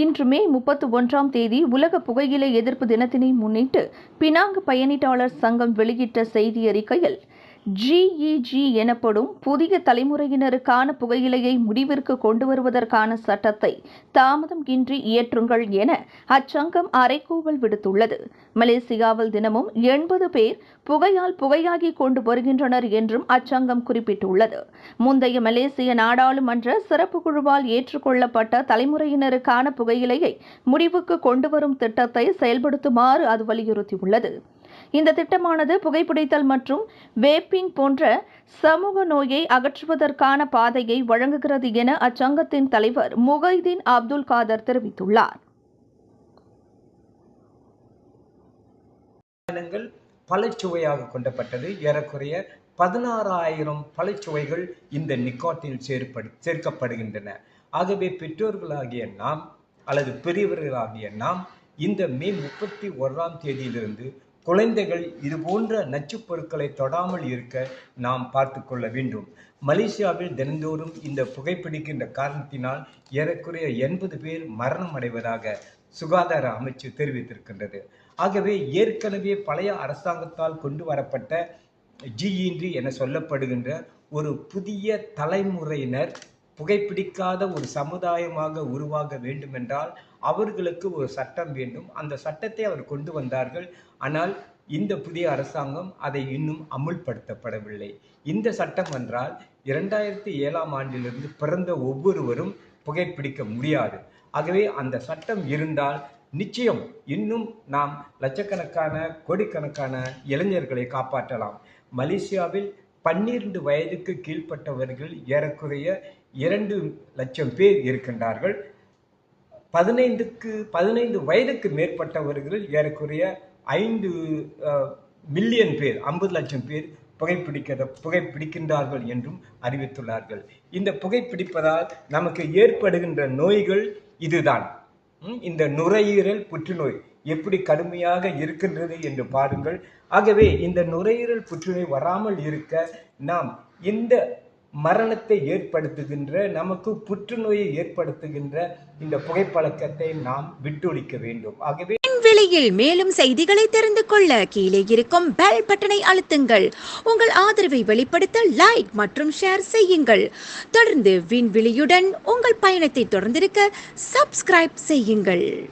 இன்று மே முப்பத்தி ஒன்றாம் தேதி உலக புகையிலை எதிர்ப்பு தினத்தினை முன்னிட்டு பினாங்கு பயணிட்டாளர் சங்கம் வெளியிட்ட செய்தி அறிக்கையில் ஜிஇஜி எனப்படும் புதிய தலைமுறையினருக்கான புகையிலையை முடிவிற்கு கொண்டு வருவதற்கான சட்டத்தை தாமதம் இன்றி இயற்றுங்கள் என அச்சங்கம் அறைகூவல் விடுத்துள்ளது. மலேசியாவில் தினமும் எண்பது பேர் புகையால் புகையாகி கொண்டு வருகின்றனர் என்றும் அச்சங்கம் குறிப்பிட்டுள்ளது. முந்தைய மலேசிய நாடாளுமன்ற சிறப்பு குழுவால் ஏற்றுக்கொள்ளப்பட்ட தலைமுறையினருக்கான புகையிலையை முடிவுக்கு கொண்டு வரும் திட்டத்தை செயல்படுத்துமாறு அது வலியுறுத்தியுள்ளது. இந்த திட்டமானது புகைப்பிடித்தல் மற்றும் வேப்பிங் போன்ற சமூக நோயை அகற்றுவதற்கான பாதையை வழங்குகிறது என அச்சங்கத்தின் தலைவர் முகைதீன் அப்துல் காதர் தெரிவித்துள்ளார். பழச்சுவையாக கொண்டப்பட்டது. ஏறக்குறைய பதினாறாயிரம் பழச்சுவைகள் இந்த நிக்கோட்டில் சேர்ப்படு சேர்க்கப்படுகின்றன. ஆகவே பெற்றோர்களாகிய நாம் அல்லது பெரியவர்களாகிய நாம் இந்த மே முப்பத்தி ஒன்றாம் தேதியிலிருந்து குழந்தைகள் இது போன்ற நச்சுப் பொருட்களை தொடாமல் இருக்க நாம் பார்த்து கொள்ள வேண்டும். மலேசியாவில் தினந்தோறும் இந்த புகைப்பிடிக்கின்ற காரணத்தினால் ஏறக்குறைய எண்பது பேர் மரணம் அடைவதாக சுகாதார அமைச்சு தெரிவித்திருக்கின்றது. ஆகவே ஏற்கனவே பழைய அரசாங்கத்தால் கொண்டு வரப்பட்ட ஜிஇன்றி என சொல்லப்படுகின்ற ஒரு புதிய தலைமுறையினர் புகைப்பிடிக்காத ஒரு சமுதாயமாக உருவாக வேண்டுமென்றால் அவர்களுக்கு ஒரு சட்டம் வேண்டும். அந்த சட்டத்தை அவர் கொண்டு வந்தார்கள். ஆனால் இந்த புதிய அரசாங்கம் அதை இன்னும் அமுல்படுத்தப்படவில்லை. இந்த சட்டம் என்றால் இரண்டாயிரத்தி ஏழாம் ஆண்டிலிருந்து பிறந்த ஒவ்வொருவரும் புகைப்பிடிக்க முடியாது. ஆகவே அந்த சட்டம் இருந்தால் நிச்சயம் இன்னும் நாம் லட்சக்கணக்கான கோடிக்கணக்கான இளைஞர்களை காப்பாற்றலாம். மலேசியாவில் பன்னிரண்டு வயதுக்கு கீழ்ப்பட்டவர்கள் ஏறக்குறைய இரண்டு லட்சம் பேர் இருக்கின்றார்கள். பதினைந்துக்கு பதினைந்து வயதுக்கு மேற்பட்டவர்கள் ஏறக்குறைய ஐந்து மில்லியன் பேர் ஐம்பது லட்சம் பேர் புகைப்பிடிக்கிற புகைப்பிடிக்கின்றார்கள் என்றும் அறிவித்துள்ளார்கள். இந்த புகைப்பிடிப்பதால் நமக்கு ஏற்படுகின்ற நோய்கள் இதுதான். இந்த நுரையீரல் புற்றுநோய் எப்படி கடுமையாக இருக்கின்றது என்று பாருங்கள். ஆகவே இந்த நுரையீரல் புற்றுநோய் வராமல் இருக்க நாம் இந்த மரணத்தை ஏற்படுத்துகின்ற நமக்கு புற்றுநோயை ஏற்படுத்துகின்ற இந்த புகைப்பழக்கத்தை நாம் விட்டொழிக்க வேண்டும். ஆகவே விலையில் மேலும் செய்திகளை தெரிந்து கொள்ள கீழே இருக்கும் பெல் பட்டனை அழுத்துங்கள். உங்கள் ஆதரவை வெளிப்படுத்த லைக் மற்றும் ஷேர் செய்யுங்கள். தொடர்ந்து விண்வெளியுடன் உங்கள் பயணத்தை தொடர்ந்திருக்க சப்ஸ்கிரைப் செய்யுங்கள்.